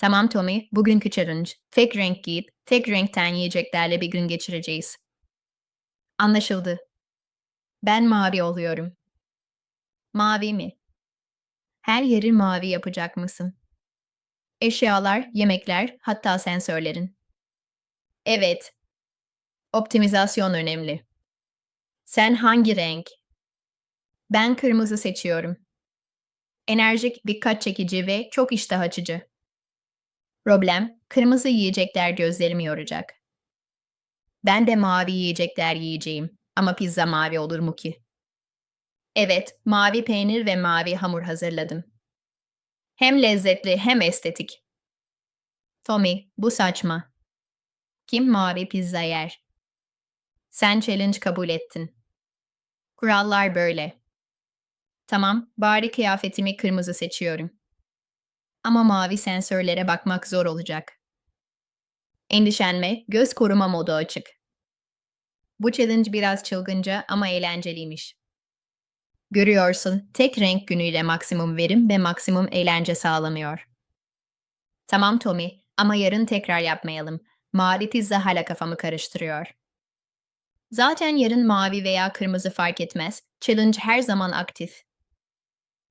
Tamam Tommy, bugünkü challenge. Tek renk giyip, tek renkten yiyeceklerle bir gün geçireceğiz. Anlaşıldı. Ben mavi oluyorum. Mavi mi? Her yeri mavi yapacak mısın? Eşyalar, yemekler, hatta sensörlerin. Evet. Optimizasyon önemli. Sen hangi renk? Ben kırmızı seçiyorum. Enerjik, dikkat çekici ve çok iştah açıcı. Problem, kırmızı yiyecekler gözlerimi yoracak. Ben de mavi yiyecekler yiyeceğim. Ama pizza mavi olur mu ki? Evet, mavi peynir ve mavi hamur hazırladım. Hem lezzetli hem estetik. Tommy, bu saçma. Kim mavi pizza yer? Sen challenge kabul ettin. Kurallar böyle. Tamam, bari kıyafetimi kırmızı seçiyorum. Ama mavi sensörlere bakmak zor olacak. Endişenme, göz koruma modu açık. Bu challenge biraz çılgınca ama eğlenceliymiş. Görüyorsun, tek renk günüyle maksimum verim ve maksimum eğlence sağlamıyor. Tamam Tommy, ama yarın tekrar yapmayalım. Mavi pizza hala kafamı karıştırıyor. Zaten yarın mavi veya kırmızı fark etmez. Challenge her zaman aktif.